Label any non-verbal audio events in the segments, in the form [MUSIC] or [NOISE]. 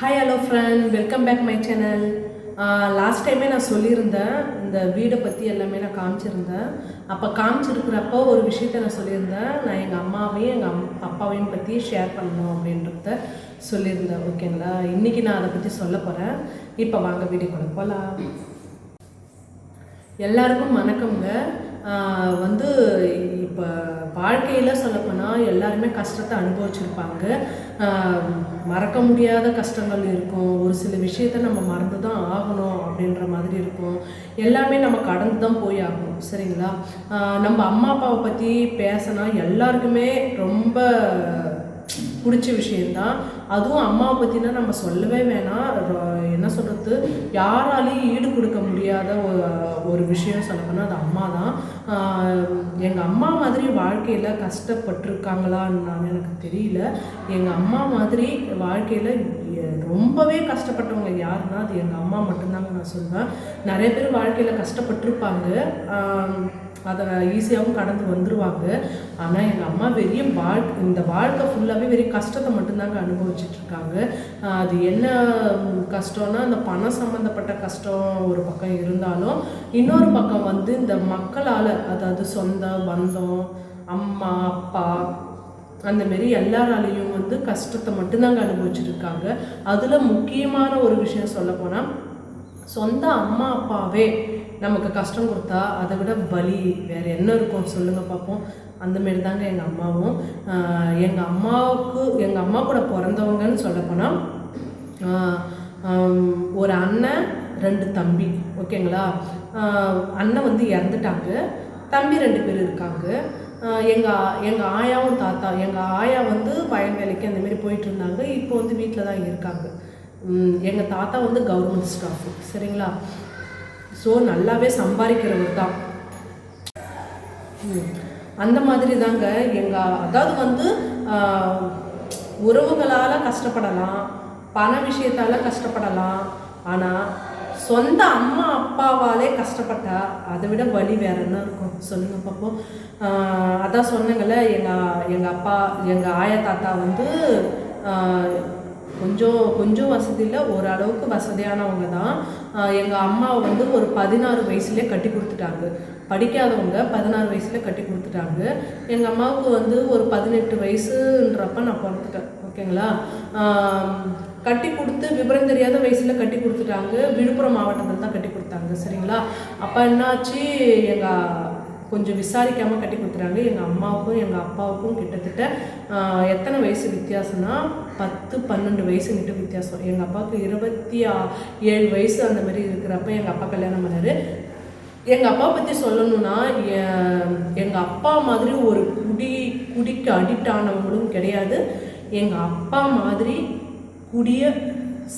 Hi hello friend welcome back my channel last டைமே நான் சொல்லியிருந்தேன் இந்த வீடை பற்றி எல்லாமே நான் காமிச்சிருந்தேன். அப்போ காமிச்சிருக்கிறப்போ ஒரு விஷயத்த நான் சொல்லியிருந்தேன். நான் எங்கள் அம்மாவையும் எங்கள் அம் அப்பாவையும் பற்றி ஷேர் பண்ணணும் அப்படின்றத சொல்லியிருந்தேன். ஓகேங்களா? இன்றைக்கி நான் அதை பற்றி சொல்ல போகிறேன் இப்போ வாங்க வீடியோக்குள்ள போகலாம் எல்லாருக்கும் வணக்கம்ங்க. வந்து இப்போ வாழ்க்கையில் சொல்லப்போனால் எல்லாருமே கஷ்டத்தை அனுபவிச்சிருப்பாங்க. மறக்க முடியாத கஷ்டங்கள் இருக்கும். ஒரு சில விஷயத்த நம்ம மறந்து தான் ஆகணும் அப்படின்ற மாதிரி இருக்கும். எல்லாமே நம்ம கடந்து தான் போய் ஆகணும். சரிங்களா? நம்ம அம்மா அப்பாவை பற்றி பேசினா எல்லாருக்குமே ரொம்ப பிடிச்ச விஷயந்தான் அதுவும் அம்மாவை பற்றினா நம்ம சொல்லவே வேணாம் என்ன சொல்கிறது யாராலையும் ஈடு கொடுக்க முடியாத ஒரு விஷயம் சொல்லப்போனால் அது அம்மா தான். எங்கள் அம்மா மாதிரி வாழ்க்கையில் கஷ்டப்பட்டிருக்காங்களான்னு நான் எனக்கு தெரியல. எங்கள் அம்மா மாதிரி வாழ்க்கையில் ரொம்பவே கஷ்டப்பட்டவங்க யாருன்னா அது எங்கள் அம்மா மட்டும்தாங்க நான் சொல்லுவேன் நிறைய பேர் வாழ்க்கையில் கஷ்டப்பட்டிருப்பாங்க. அதை ஈஸியாகவும் கடந்து வந்துடுவாங்க ஆனால் எங்கள் அம்மா வெறிய வாழ் இந்த வாழ்க்கை ஃபுல்லாகவே வெறிய கஷ்டத்தை மட்டும்தாங்க அனுபவிச்சு இருக்காங்க அது என்ன கஷ்டம்னா அந்த பணம் சம்மந்தப்பட்ட கஷ்டம் ஒரு பக்கம் இருந்தாலும் இன்னொரு பக்கம் வந்து இந்த மக்களால் அதாவது சொந்த பந்தம் அம்மா அப்பா அந்த மாரி எல்லாராலையும் வந்து கஷ்டத்தை மட்டும்தாங்க அனுபவிச்சிருக்காங்க இருக்காங்க அதில் முக்கியமான ஒரு விஷயம் சொல்லப்போனால் சொந்த அம்மா அப்பாவே நமக்கு கஷ்டம் கொடுத்தா அதை விட வலி வேறு என்ன இருக்கும்? சொல்லுங்கள் பார்ப்போம் அந்த மாரி தாங்க எங்கள் அம்மாவும் எங்கள் அம்மாவுக்கு எங்கள் அம்மா கூட பிறந்தவங்கன்னு சொல்லப்போனால் ஒரு அண்ணன் ரெண்டு தம்பி. ஓகேங்களா? அண்ணன் வந்து இறந்துட்டாங்க. தம்பி ரெண்டு பேர் இருக்காங்க. எங்கள் எங்கள் ஆயாவும் தாத்தா எங்கள் ஆயா வந்து பயன் வேலைக்கு அந்தமாரி போயிட்டு இருந்தாங்க. இப்போ வந்து வீட்டில் தான் இருக்காங்க. எங்கள் தாத்தா வந்து கவர்மெண்ட் ஸ்டாஃப் சரிங்களா? ஸோ நல்லாவே சம்பாதிக்கிறவர் தான். ம். அந்த மாதிரி தாங்க எங்கள் அதாவது வந்து உறவுகளால் கஷ்டப்படலாம் பண விஷயத்தால் கஷ்டப்படலாம் ஆனால் சொந்த அம்மா அப்பாவாலே கஷ்டப்பட்டா அதை விட வழி வேற என்ன இருக்கும்? சொல்லுங்க பார்ப்போம் அதான் சொன்னேங்கல்ல எங்கள் எங்கள் அப்பா எங்கள் ஆயா தாத்தா வந்து கொஞ்சம் கொஞ்சம் வசதியில் ஓரளவுக்கு வசதியானவங்க தான் எங்கள் அம்மாவை வந்து ஒரு பதினாறு வயசுலேயே கட்டி கொடுத்துட்டாங்க. படிக்காதவங்க பதினாறு வயசில் கட்டி கொடுத்துட்டாங்க. எங்கள் அம்மாவுக்கு வந்து ஒரு பதினெட்டு வயசுன்றப்ப நான் பிறந்துட்டேன். ஓகேங்களா? கட்டி கொடுத்து விவரம் தெரியாத வயசில் கட்டி கொடுத்துட்டாங்க. விழுப்புரம் மாவட்டத்தில் தான் கட்டி கொடுத்தாங்க. சரிங்களா? அப்போ என்னாச்சு? எங்கள் கொஞ்சம் விசாரிக்காமல் கட்டி கொடுத்துறாங்க எங்கள் அம்மாவுக்கும் எங்கள் அப்பாவுக்கும் கிட்டத்தட்ட எத்தனை வயசு வித்தியாசம்னா பத்து பன்னெண்டு வயசுங்கிட்ட வித்தியாசம். எங்கள் அப்பாவுக்கு இருபத்தி ஆ- ஏழு வயசு அந்த மாதிரி இருக்கிறப்ப எங்கள் அப்பா கல்யாணம் பண்ணார். எங்கள் அப்பா பற்றி சொல்லணும்னா எங்கள் அப்பா மாதிரி ஒரு குடி குடிக்கு அடிக்ட் ஆனவங்களும் கிடையாது. எங்கள் அப்பா மாதிரி குடிய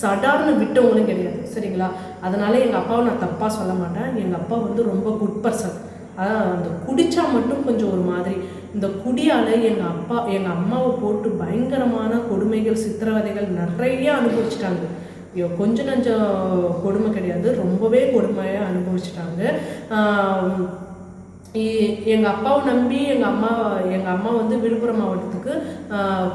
சடார்னு விட்டவங்களும் கிடையாது. சரிங்களா? அதனால எங்கள் அப்பாவை நான் தப்பாக சொல்ல மாட்டேன். எங்கள் அப்பா வந்து ரொம்ப குட் பர்சன் அதான் அந்த குடித்தா மட்டும் கொஞ்சம் ஒரு மாதிரி. இந்த குடியால் எங்கள் அப்பா எங்கள் அம்மாவை போட்டு பயங்கரமான கொடுமைகள் சித்திரவதைகள் நிறைய அனுபவிச்சிட்டாங்க. ஐயோ கொஞ்சம் நஞ்சம் கொடுமை கிடையாது. ரொம்பவே கொடுமையாக அனுபவிச்சிட்டாங்க. எங்கள் அப்பாவை நம்பி எங்கள் அம்மா எங்கள் அம்மா வந்து விழுப்புரம் மாவட்டத்துக்கு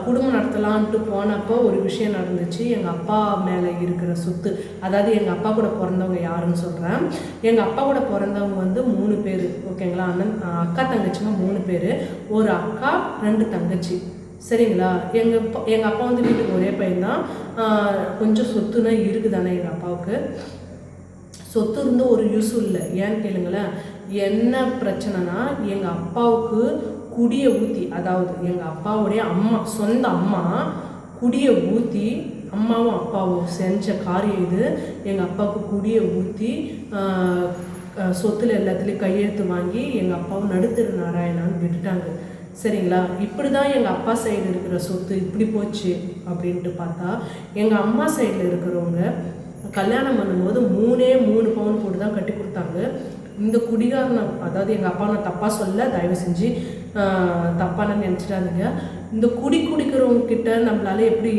குடும்பம் நடத்தலான்ட்டு போனப்போ ஒரு விஷயம் நடந்துச்சு. எங்கள் அப்பா மேலே இருக்கிற சொத்து அதாவது எங்கள் அப்பா கூட பிறந்தவங்க யாருன்னு சொல்கிறேன் எங்கள் அப்பா கூட பிறந்தவங்க வந்து மூணு பேர் ஓகேங்களா அண்ணன் அக்கா தங்கச்சிங்க மூணு பேர். ஒரு அக்கா ரெண்டு தங்கச்சி. சரிங்களா? எங்கள் அப்பா எங்கள் அப்பா வந்து வீட்டுக்கு ஒரே பையன்தான். கொஞ்சம் சொத்துனா இருக்குதானே எங்கள் அப்பாவுக்கு? சொத்து இருந்து ஒரு யூஸ் இல்லை. ஏன்னு கேளுங்களேன் என்ன பிரச்சனைனா எங்கள் அப்பாவுக்கு குடியை ஊற்றி அதாவது எங்கள் அப்பாவுடைய அம்மா சொந்த அம்மா குடியை ஊற்றி அம்மாவும் அப்பாவும் செஞ்ச காரியம் இது. எங்கள் அப்பாவுக்கு குடியை ஊற்றி சொத்துல எல்லாத்துலேயும் கையெழுத்து வாங்கி எங்கள் அப்பாவும் நடுத்தரு நாராயணான்னு விட்டுட்டாங்க. சரிங்களா? இப்படி தான் எங்கள் அப்பா சைடு இருக்கிற சொத்து இப்படி போச்சு அப்படின்ட்டு பார்த்தா எங்கள் அம்மா சைடில் இருக்கிறவங்க கல்யாணம் பண்ணும்போது மூணே மூணு பவுன் போட்டு தான் கட்டி கொடுத்தாங்க. இந்த குடிகாரனை அதாவது எங்கள் அப்பா நான் தப்பாக சொல்ல தயவு செஞ்சு தப்பானன்னு தப்பான நினச்சிட்டாதீங்க இந்த குடி குடிக்கிறவங்க கிட்ட நம்மளால எப்படி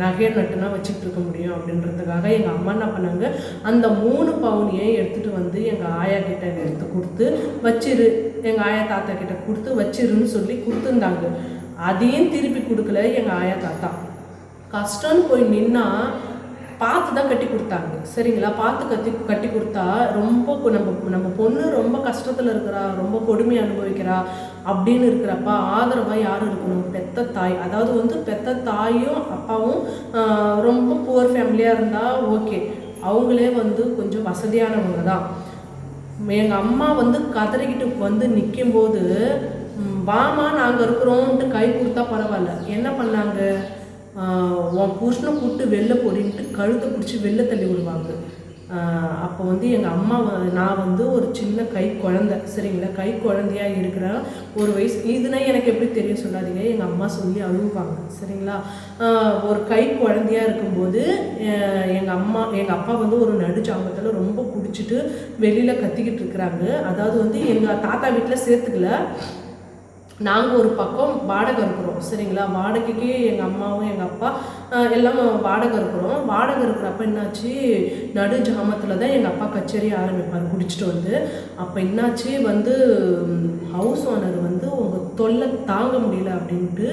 நகை நட்டுனா வச்சுட்டு இருக்க முடியும் அப்படின்றதுக்காக எங்கள் அம்மா என்ன பண்ணாங்க அந்த மூணு பவுனியை எடுத்துகிட்டு வந்து எங்கள் ஆயா கிட்ட எடுத்து கொடுத்து வச்சிரு எங்கள் ஆயா தாத்தா கிட்ட கொடுத்து வச்சிருன்னு சொல்லி கொடுத்துருந்தாங்க. அதையும் திருப்பி கொடுக்கல எங்கள் ஆயா தாத்தா. கஷ்டம்னு போய் நின்னா பார்த்து தான் கட்டி கொடுத்தாங்க. சரிங்களா? பார்த்து கத்தி கட்டி கொடுத்தா ரொம்ப நம்ம நம்ம பொண்ணு ரொம்ப கஷ்டத்தில் இருக்கிறா ரொம்ப கொடுமை அனுபவிக்கிறா. அப்படின்னு இருக்கிறப்ப ஆதரவாக யார் இருக்கணும்? பெத்த தாய். அதாவது வந்து பெத்த தாயும் அப்பாவும் ரொம்ப புவர் ஃபேமிலியாக இருந்தால் ஓகே அவங்களே வந்து கொஞ்சம் வசதியானவங்க தான். எங்கள் அம்மா வந்து கதறிக்கிட்டு வந்து நிற்கும்போது வாமா நாங்கள் இருக்கிறோன்ட்டு கை கொடுத்தா பரவாயில்ல. என்ன பண்ணாங்க? உன் புருஷனை கூப்பிட்டு வெளில போடின்ட்டு கழுத்தை பிடிச்சி வெளில தள்ளி விடுவாங்க. அப்போ வந்து எங்கள் அம்மா நான் வந்து ஒரு சின்ன கை குழந்தை சரிங்களா? கை குழந்தையா இருக்கிறேன் ஒரு வயசு இதுனா எனக்கு எப்படி தெரியும் சொல்லாதீங்க? எங்கள் அம்மா சொல்லி அழுவாங்க சரிங்களா? ஒரு கை குழந்தையா இருக்கும்போது எங்கள் அம்மா எங்கள் அப்பா வந்து ஒரு நடுச்சாங்கத்தில் ரொம்ப குடிச்சிட்டு வெளியில் கத்திக்கிட்டு இருக்கிறாங்க. அதாவது வந்து எங்கள் தாத்தா வீட்டில் சேர்த்துக்கல. நாங்கள் ஒரு பக்கம் வாடகை இருக்கிறோம் சரிங்களா? வாடகைக்கு எங்கள் அம்மாவும் எங்கள் அப்பா எல்லாம் வாடகை இருக்கிறோம். வாடகை இருக்கிறப்ப என்னாச்சு? நடு ஜாமத்தில் தான் எங்கள் அப்பா கச்சேரி ஆரம்பிப்பார் குடிச்சிட்டு வந்து. அப்போ என்னாச்சு? வந்து ஹவுஸ் ஓனர் வந்து உங்கள் தொல்லை தாங்க முடியல அப்படின்ட்டு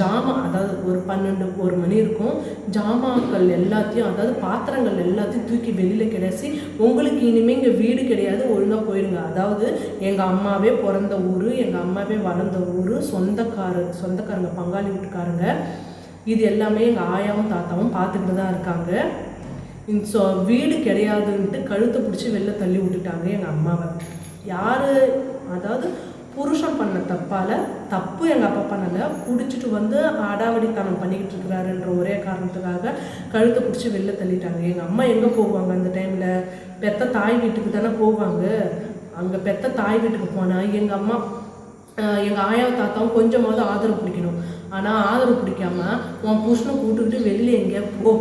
ஜாமான் அதாவது ஒரு பன்னெண்டு ஒரு மணி இருக்கும். ஜாமான்கள் எல்லாத்தையும் அதாவது பாத்திரங்கள் எல்லாத்தையும் தூக்கி வெளியில் கிடச்சி உங்களுக்கு இனிமேல் இங்கே வீடு கிடையாது ஒழுங்காக போயிடுங்க அதாவது எங்கள் அம்மாவே பிறந்த ஊர் எங்கள் அம்மாவே வளர்ந்த ஊர் சொந்தக்காரர் சொந்தக்காரங்க பங்காளி வீட்டுக்காரங்க இது எல்லாமே எங்கள் ஆயாவும் தாத்தாவும் பார்த்துக்கிட்டு தான் இருக்காங்க. ஸோ வீடு கிடையாதுன்ட்டு கழுத்தை பிடிச்சி வெளில தள்ளி விட்டுட்டாங்க எங்கள் அம்மாவை. யார் அதாவது புருஷன் பண்ண தப்பால் தப்பு எங்கள் அப்பா பண்ணலை குடிச்சிட்டு வந்து அடாவடித்தனம் பண்ணிக்கிட்டு இருக்கிறாருன்ற ஒரே காரணத்துக்காக கழுத்தை பிடிச்சி வெளில தள்ளிட்டாங்க. எங்கள் அம்மா எங்கே போவாங்க அந்த டைமில்? பெத்த தாய் வீட்டுக்கு தானே போவாங்க. அங்கே பெத்த தாய் வீட்டுக்கு போனால் எங்கள் அம்மா எங்கள் ஆயா தாத்தாவும் கொஞ்சமாவது ஆதரவு பிடிக்கணும். ஆனால் ஆதரவு பிடிக்காம உன் புருஷனை கூட்டுக்கிட்டு வெளியில் எங்கேயா போ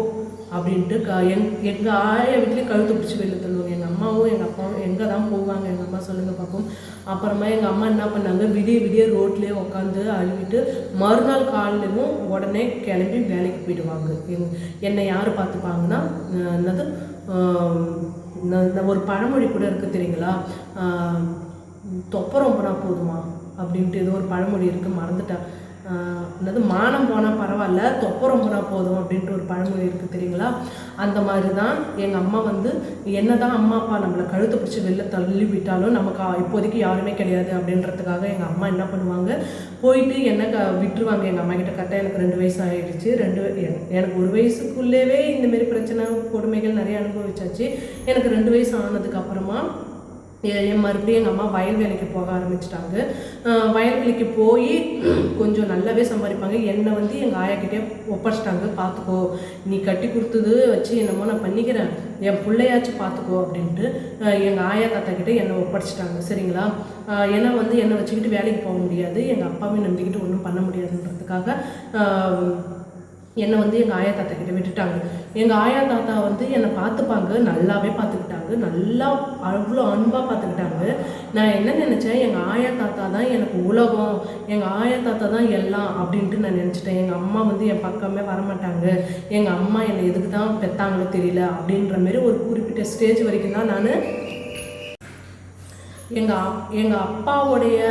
அப்படின்ட்டு க எங் எங்கள் ஆயா வீட்லேயே கழுத்து பிடிச்சி வெளியில் தள்ளுவாங்க. எங்கள் அம்மாவும் எங்கள் அப்பாவும் எங்கே தான் போவாங்க? எங்கள் அம்மா சொல்லுங்கள் பார்ப்போம் அப்புறமா எங்கள் அம்மா என்ன பண்ணாங்க? விடிய விடிய ரோட்லேயே உட்காந்து அழுவிட்டு மறுநாள் காலையிலும் உடனே கிளம்பி வேலைக்கு போயிடுவாங்க. எங் என்னை யார் பார்த்துப்பாங்கன்னா என்னது? இந்த ஒரு பழமொழி கூட இருக்குது தெரியுங்களா? தொப்பரம் போனால் போதுமா? அப்படின்ட்டு ஏதோ ஒரு பழமொழி இருக்குது மறந்துட்டேன். அதாவது என்னது மானம் போனால் பரவாயில்ல தொப்பரம் போனால் போதும் அப்படின்ட்டு ஒரு பழமொழி இருக்குது தெரியுங்களா? அந்த மாதிரி தான் எங்கள் அம்மா வந்து என்ன தான் அம்மா அப்பா நம்மளை கழுத்து பிடிச்சி வெளில தள்ளி விட்டாலும் நமக்கு இப்போதைக்கு யாருமே கிடையாது அப்படின்றதுக்காக எங்கள் அம்மா என்ன பண்ணுவாங்க? போயிட்டு என்ன க விட்டுருவாங்க. எங்கள் அம்மா கிட்ட கரெக்டாக எனக்கு ரெண்டு வயசு ஆகிடுச்சு ரெண்டு எனக்கு ஒரு வயசுக்குள்ளேவே இந்தமாரி பிரச்சனை கொடுமைகள் நிறைய அனுபவிச்சாச்சு. எனக்கு ரெண்டு வயசு ஆனதுக்கு அப்புறமா மறுபடியும் எங்கள் அம்மா வயல் வேலைக்கு போக ஆரம்பிச்சிட்டாங்க. வயல் வேலைக்கு போய் கொஞ்சம் நல்லாவே சம்பாதிப்பாங்க. என்னை வந்து எங்கள் ஆயாக்கிட்டே ஒப்படைச்சிட்டாங்க. பார்த்துக்கோ நீ கட்டி கொடுத்தது வச்சு என்னமோ நான் பண்ணிக்கிறேன். என் பிள்ளையாச்சும் பார்த்துக்கோ அப்படின்ட்டு எங்கள் ஆயா தாத்தா கிட்டே என்னை ஒப்படைச்சிட்டாங்க. சரிங்களா? ஏன்னா வந்து என்னை வச்சுக்கிட்டு வேலைக்கு போக முடியாது. எங்கள் அப்பாவையும் நம்பிக்கிட்டு ஒன்றும் பண்ண முடியாதுன்றதுக்காக என்னை வந்து எங்கள் ஆயா தாத்தா கிட்ட விட்டுட்டாங்க. எங்கள் ஆயா தாத்தா வந்து என்னை பார்த்துப்பாங்க நல்லாவே பார்த்துக்கிட்டாங்க. நல்லா அவ்வளோ அன்பாக பார்த்துக்கிட்டாங்க. நான் என்ன நினச்சேன் எங்கள் ஆயா தாத்தா தான் எனக்கு உலகம் எங்கள் ஆயா தாத்தா தான் எல்லாம் அப்படின்ட்டு நான் நினச்சிட்டேன். எங்கள் அம்மா வந்து என் பக்கமே வரமாட்டாங்க. எங்கள் அம்மா என்னை எதுக்கு தான் பெத்தாங்களோ தெரியல அப்படின்ற மாரி ஒரு குறிப்பிட்ட ஸ்டேஜ் வரைக்கும் தான் நான் எங்கள் எங்கள் அப்பாவுடைய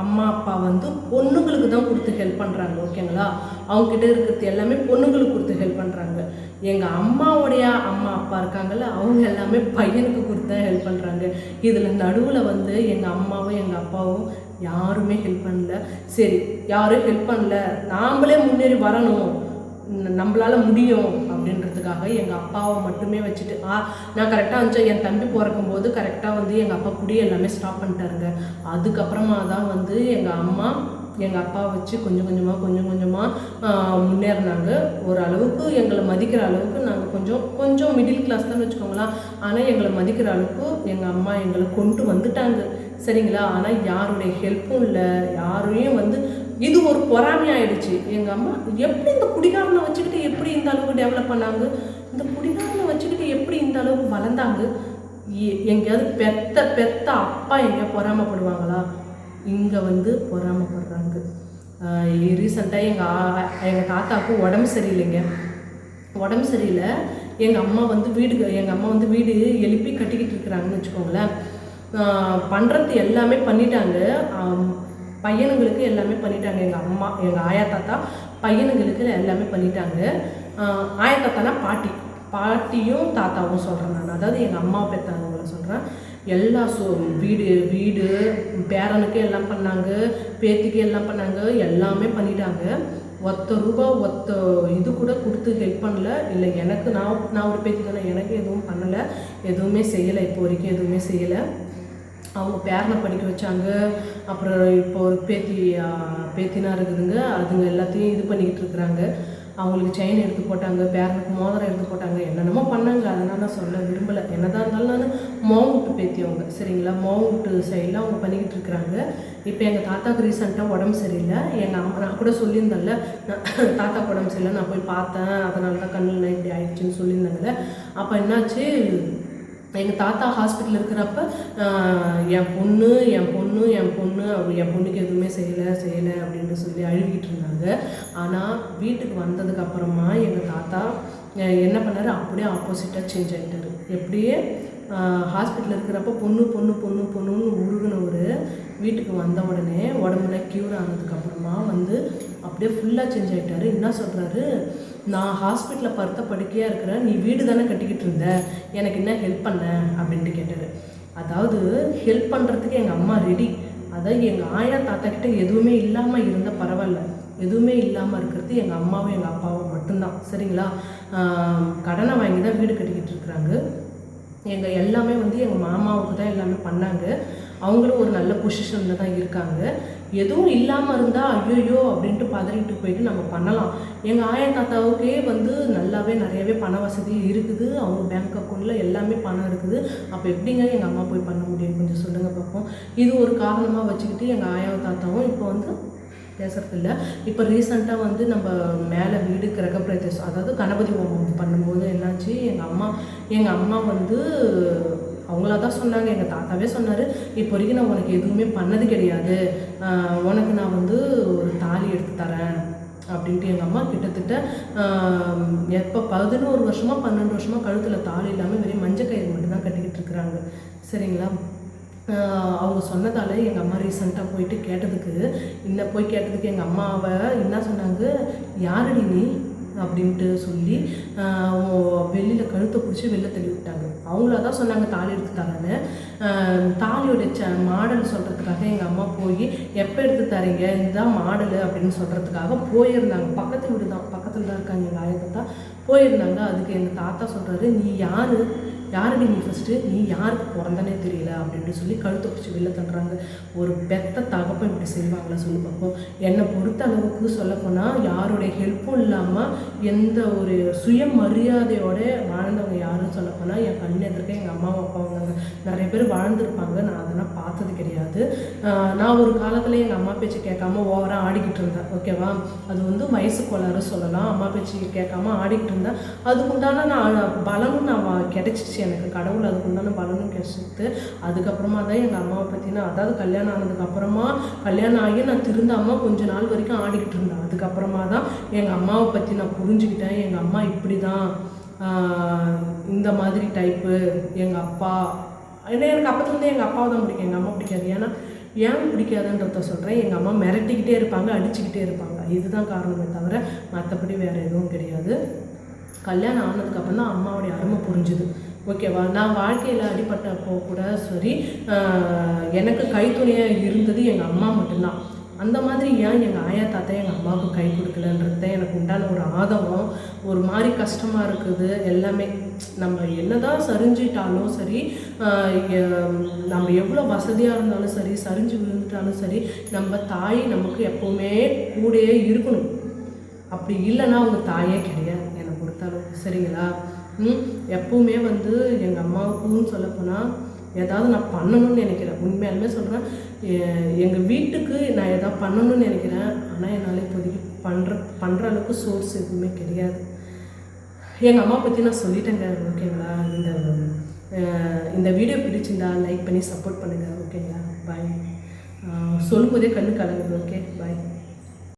அம்மா அப்பா வந்து பொண்ணுங்களுக்கு தான் கொடுத்து ஹெல்ப் பண்ணுறாங்க ஓகேங்களா அவங்கக்கிட்ட இருக்கிறது எல்லாமே பொண்ணுங்களுக்கு கொடுத்து ஹெல்ப் பண்ணுறாங்க எங்கள் அம்மாவுடைய அம்மா அப்பா இருக்காங்கல்ல அவங்க எல்லாமே பையனுக்கு கொடுத்து தான் ஹெல்ப் பண்ணுறாங்க இதில் நடுவில் வந்து எங்கள் அம்மாவும் எங்கள் அப்பாவும் யாருமே ஹெல்ப் பண்ணல. சரி யாரும் ஹெல்ப் பண்ணல. நாமளே முன்னேறி வரணும். நம்மளால் நம்மளால முடியும் அப்படின்றதுக்காக எங்கள் அப்பாவை மட்டுமே வச்சுட்டு ஆ நான் கரெக்டாக வந்து என் தம்பி பிறக்கும் போது கரெக்டாக வந்து எங்கள் அப்பா குடி எல்லாமே ஸ்டாப் பண்ணிட்டாருங்க. அதுக்கப்புறமா தான் வந்து எங்கள் அம்மா எங்கள் அப்பா வச்சு கொஞ்சம் கொஞ்சமாக கொஞ்சம் கொஞ்சமாக முன்னேறினாங்க. ஒரு அளவுக்கு எங்களை மதிக்கிற அளவுக்கு நாங்கள் கொஞ்சம் கொஞ்சம் மிடில் கிளாஸ் தான் வச்சுக்கோங்களேன். ஆனால் எங்களை மதிக்கிற அளவுக்கு எங்கள் அம்மா எங்களை கொண்டு வந்துட்டாங்க. சரிங்களா? ஆனால் யாருடைய ஹெல்ப்பும் இல்லை. யாரையும் வந்து இது ஒரு பொறாமையாயிடுச்சு எங்கள் அம்மா எப்படி இந்த குடிகாரனை வச்சுக்கிட்டு எப்படி இந்த அளவுக்கு டெவலப் பண்ணாங்க? இந்த குடிகாரனை வச்சுக்கிட்டு எப்படி இந்த அளவுக்கு வளர்ந்தாங்க? எங்கேயாவது பெத்த பெத்த அப்பா எங்கேயா பொறாமப்படுவாங்களா? இங்கே வந்து பொறாமப்படுறாங்க. ரீசெண்டாக எங்கள் எங்கள் தாத்தாவுக்கு உடம்பு சரியில்லைங்க. உடம்பு சரியில்லை. எங்கள் அம்மா வந்து வீடு எங்கள் அம்மா வந்து வீடு எழுப்பி கட்டிக்கிட்டு இருக்கிறாங்கன்னு வச்சுக்கோங்களேன். பண்ணுறது எல்லாமே பண்ணிட்டாங்க. பையனுங்களுக்கு எல்லாமே பண்ணிட்டாங்க. எங்கள் அம்மா எங்கள் ஆயா தாத்தா பையனுங்களுக்கு எல்லாமே பண்ணிட்டாங்க. ஆயா தாத்தானா பாட்டி. பாட்டியும் தாத்தாவும் சொல்கிறேன் நான். அதாவது எங்கள் அம்மா பெற்றவங்கள சொல்கிறேன் எல்லா சோ வீடு வீடு பேரனுக்கு எல்லாம் பண்ணாங்க பேத்திக்கு எல்லாம் பண்ணாங்க எல்லாமே பண்ணிட்டாங்க. ஒத்த ரூபா ஒத்த இது கூட கொடுத்து ஹெல்ப் பண்ணல. இல்லை எனக்கு நான் நான் ஒரு பேத்தி தானே எனக்கு எதுவும் பண்ணலை. எதுவுமே செய்யலை இப்போ வரைக்கும் எதுவுமே செய்யலை. அவங்க பேரனை படிக்க வச்சாங்க. அப்புறம் இப்போ ஒரு பேத்தி பேத்தினா இருக்குதுங்க. அதுங்க எல்லாத்தையும் இது பண்ணிக்கிட்டு இருக்கிறாங்க. அவங்களுக்கு செயின் எடுத்து போட்டாங்க பேரனுக்கு மோதிரம் எடுத்து போட்டாங்க என்னென்னமோ பண்ணாங்க. அதனால் நான் சொல்ல விரும்பலை. என்னதான் இருந்தாலும் நான் மோவங்குட்டு பேத்தி அவங்க சரிங்களா? மோவங்குட்டு சைடில் அவங்க பண்ணிக்கிட்டு இருக்கிறாங்க. இப்போ எங்கள் தாத்தாவுக்கு ரீசெண்டாக உடம்பு சரியில்லை. எங்கள் அம்மா நான் கூட சொல்லியிருந்தேன்ல நான் [COUGHS] தாத்தாவுக்கு உடம்பு சரியில்லை நான் போய் பார்த்தேன். அதனால தான் கண்ணில் இப்படி ஆயிடுச்சுன்னு சொல்லியிருந்தாங்கல்ல அப்போ என்னாச்சு? எங்கள் தாத்தா ஹாஸ்பிட்டல் இருக்கிறப்ப என் பொண்ணு என் பொண்ணு என் பொண்ணு அப்படி என் பொண்ணுக்கு எதுவுமே செய்யலை செய்யலை அப்படின்ட்டு சொல்லி அழுகிட்டு இருந்தாங்க. ஆனால் வீட்டுக்கு வந்ததுக்கு அப்புறமா எங்கள் தாத்தா என்ன பண்ணார்? அப்படியே ஆப்போசிட்டாக சேஞ்ச் ஆகிட்டாரு எப்படியே ஹாஸ்பிட்டல் இருக்கிறப்ப பொண்ணு பொண்ணு பொண்ணு பொண்ணுன்னு உருகுனவர் வீட்டுக்கு வந்த உடனே உடம்புல க்யூர் ஆனதுக்கப்புறமா வந்து அப்படியே ஃபுல்லாக சேஞ்ச் ஆகிட்டாரு என்ன சொல்கிறாரு நான் ஹாஸ்பிட்டலில் படுத்த படுக்கையாக இருக்கிறேன். நீ வீடு தானே கட்டிக்கிட்டு இருந்த. எனக்கு என்ன ஹெல்ப் பண்ண? அப்படின்ட்டு கேட்டார். அதாவது ஹெல்ப் பண்ணுறதுக்கு எங்கள் அம்மா ரெடி அதாவது எங்கள் ஆயா தாத்தா கிட்ட எதுவுமே இல்லாமல் இருந்தால் பரவாயில்ல. எதுவுமே இல்லாமல் இருக்கிறது எங்கள் அம்மாவும் எங்கள் அப்பாவும் மட்டும்தான். சரிங்களா? கடனை வாங்கி தான் வீடு கட்டிக்கிட்டு இருக்கிறாங்க. எங்கள் எல்லாமே வந்து எங்கள் மாமாவுக்கு தான் எல்லாமே பண்ணாங்க. அவங்களும் ஒரு நல்ல பொசிஷனில் தான் இருக்காங்க. எதுவும் இல்லாமல் இருந்தால் ஐயோயோ அப்படின்ட்டு பதறிட்டு போயிட்டு நம்ம பண்ணலாம். எங்கள் ஆயா தாத்தாவுக்கே வந்து நல்லாவே நிறையவே பண வசதி இருக்குது. அவங்க பேங்க் அக்கௌண்ட்டில் எல்லாமே பணம் இருக்குது. அப்போ எப்படிங்க எங்கள் அம்மா போய் பண்ண முடியும் கொஞ்சம் சொல்லுங்கள் பார்ப்போம் இது ஒரு காரணமாக வச்சுக்கிட்டு எங்கள் ஆயா தாத்தாவும் இப்போ வந்து பேசுறது இல்லை. இப்போ ரீசெண்டாக வந்து நம்ம மேலே வீடு கிரகப்பிரதேசம் அதாவது கணபதி ஹோமம் பண்ணும்போது என்னாச்சு? எங்கள் அம்மா எங்கள் அம்மா வந்து அவங்களா தான் சொன்னாங்க எங்கள் தாத்தாவே சொன்னார் இப்போ வரைக்கும் நான் உனக்கு எதுவுமே பண்ணது கிடையாது. உனக்கு நான் வந்து ஒரு தாலி எடுத்து தரேன் அப்படின்ட்டு எங்கள் அம்மா கிட்டத்தட்ட எப்போ பதினோரு வருஷமாக பன்னெண்டு வருஷமா கழுத்தில் தாலி இல்லாமல் வெறும் மஞ்சள் கயிறு மட்டும்தான் கட்டிக்கிட்டு இருக்கிறாங்க. சரிங்களா? அவங்க சொன்னதால் எங்கள் அம்மா ரீசெண்டாக போயிட்டு கேட்டதுக்கு இன்ன போய் கேட்டதுக்கு எங்கள் அம்மாவை என்ன சொன்னாங்க யாரடி நீ? அப்படின்ட்டு சொல்லி வெளியில் கழுத்தை பிடிச்சி வெளில தள்ளி விட்டாங்க அவங்கள தான் சொன்னாங்க தாலி எடுத்து தரேன்னு தாலியோட ச மாடல் சொல்கிறதுக்காக எங்கள் அம்மா போய் எப்போ எடுத்து தரீங்க? இதுதான் மாடலு அப்படின்னு சொல்கிறதுக்காக போயிருந்தாங்க. பக்கத்து வீடு தான் பக்கத்தில் தான் இருக்காங்க எங்கள் ஆயத்தா போயிருந்தாங்க. அதுக்கு எங்கள் தாத்தா சொல்கிறாரு நீ யார்? யாரடி நீ ஃபஸ்ட்டு நீ யாருக்கு பிறந்தனே தெரியல அப்படின்ட்டு சொல்லி கழுத்தை பிடிச்சி வெளில தள்ளுறாங்க ஒரு பெத்த தகப்பை இப்படி செய்வாங்களா சொல்லி பார்ப்போம். என்னை பொறுத்த அளவுக்கு சொல்லப்போனால் யாருடைய ஹெல்ப்பும் இல்லாமல் எந்த ஒரு சுயமரியாதையோட வாழ்ந்தவங்க யாருன்னு சொல்லப்போனால் என் கண் எதிர்க்க எங்கள் அம்மாவும் அப்பாவும் நிறைய பேர் வாழ்ந்திருப்பாங்க. நான் அதெல்லாம் பார்த்தது கிடையாது. நான் ஒரு காலத்தில் எங்கள் அம்மா பேச்சு கேட்காம ஓவராக ஆடிக்கிட்டு இருந்தேன். ஓகேவா அது வந்து வயசு கோளாறு சொல்லலாம். அம்மா பேச்சு கேட்காம ஆடிக்கிட்டு இருந்தேன். அதுக்குண்டான நான் பலமும் நான் கிடைச்சிச்சு. எனக்கு கடவுள் அதுக்குண்டான பலனும் கிடைச்சிட்டு அதுக்கப்புறமா தான் எங்கள் அம்மாவை பற்றினா அதாவது கல்யாணம் ஆனதுக்கப்புறமா கல்யாணம் ஆகி நான் திருந்தாமல் கொஞ்ச நாள் வரைக்கும் ஆடிக்கிட்டு இருந்தேன் அதுக்கப்புறமா தான் எங்கள் அம்மாவை பற்றி நான் புரிஞ்சுக்கிட்டேன். எங்கள் அம்மா இப்படி தான் இந்த மாதிரி டைப்பு எங்கள் அப்பா. ஏன்னா எனக்கு அப்பத்துலேருந்தே எங்கள் அப்பாவை தான் பிடிக்கும். எங்கள் அம்மா பிடிக்காது. ஏன்னா ஏன் பிடிக்காதுன்றத சொல்கிறேன் எங்கள் அம்மா மிரட்டிக்கிட்டே இருப்பாங்க அடிச்சுக்கிட்டே இருப்பாங்க. இதுதான் காரணமே தவிர மற்றபடி வேறு எதுவும் கிடையாது. கல்யாணம் ஆனதுக்கப்புறம் தான் அம்மாவுடைய அருமை புரிஞ்சுது. ஓகேவா? நான் வாழ்க்கையில் அடிபட்டப்போ கூட சரி எனக்கு கைத்துணையாக இருந்தது எங்கள் அம்மா மட்டும்தான். அந்த மாதிரி ஏன் எங்கள் ஆயா தாத்தா எங்கள் அம்மாவுக்கு கை கொடுக்கலன்றது எனக்கு உண்டான ஒரு ஆதவம் ஒரு மாதிரி கஷ்டமாக இருக்குது. எல்லாமே நம்ம என்னதான் சரிஞ்சிட்டாலும் சரி நம்ம எவ்வளோ வசதியாக இருந்தாலும் சரி சரிஞ்சு விழுந்துட்டாலும் சரி நம்ம தாய் நமக்கு எப்போவுமே கூடயே இருக்கணும். அப்படி இல்லைன்னா அவங்க தாயே கிடையாது என்னை பொறுத்தாலும் சரிங்களா? எப்பவுமே வந்து எங்கள் அம்மாவுக்குன்னு சொல்லப்போனால் ஏதாவது நான் பண்ணணும்னு நினைக்கிறேன். உண்மையாலுமே சொல்கிறேன் எங்கள் வீட்டுக்கு நான் ஏதாவது பண்ணணும்னு நினைக்கிறேன். ஆனால் என்னால் இப்போதைக்கு பண்ணுற பண்ணுற அளவுக்கு சோர்ஸ் எதுவுமே கிடையாது. எங்கள் அம்மா பற்றி நான் சொல்லிட்டேங்க ஓகேங்களா இந்த இந்த வீடியோ பிடிச்சிருந்தா லைக் பண்ணி சப்போர்ட் பண்ணுங்கள் ஓகேங்களா பாய் சொல்லும்போதே கண்ணு கலங்குது ஓகே பாய்